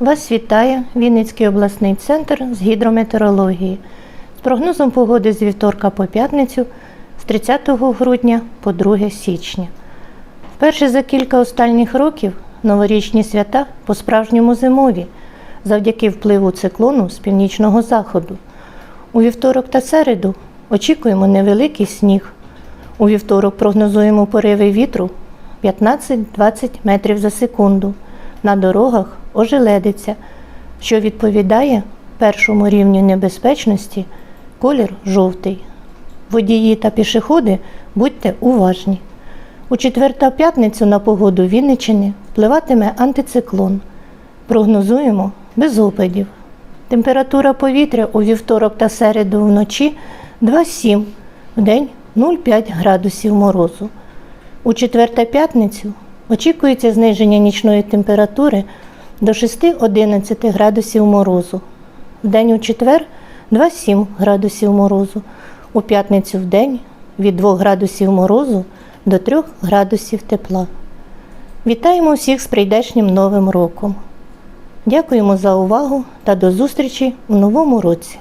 Вас вітає Вінницький обласний центр з гідрометеорології з прогнозом погоди з вівторка по п'ятницю з 30 грудня по 2 січня. Вперше за кілька останніх років новорічні свята по-справжньому зимові завдяки впливу циклону з північного заходу. У вівторок та середу очікуємо невеликий сніг. У вівторок прогнозуємо пориви вітру 15-20 метрів за секунду. На дорогах ожеледиться, що відповідає першому рівню небезпечності колір жовтий. Водії та пішоходи будьте уважні. У четвер та п'ятницю на погоду Вінниччини впливатиме антициклон. Прогнозуємо без опадів. Температура повітря у вівторок та середу вночі 2,7, в день 0,5 градусів морозу. У четвер та п'ятницю очікується зниження нічної температури до 6-11 градусів морозу. В день у четвер 2-7 градусів морозу. У п'ятницю в день від 2 градусів морозу до 3 градусів тепла. Вітаємо всіх з прийдешнім Новим роком! Дякуємо за увагу та до зустрічі у новому році!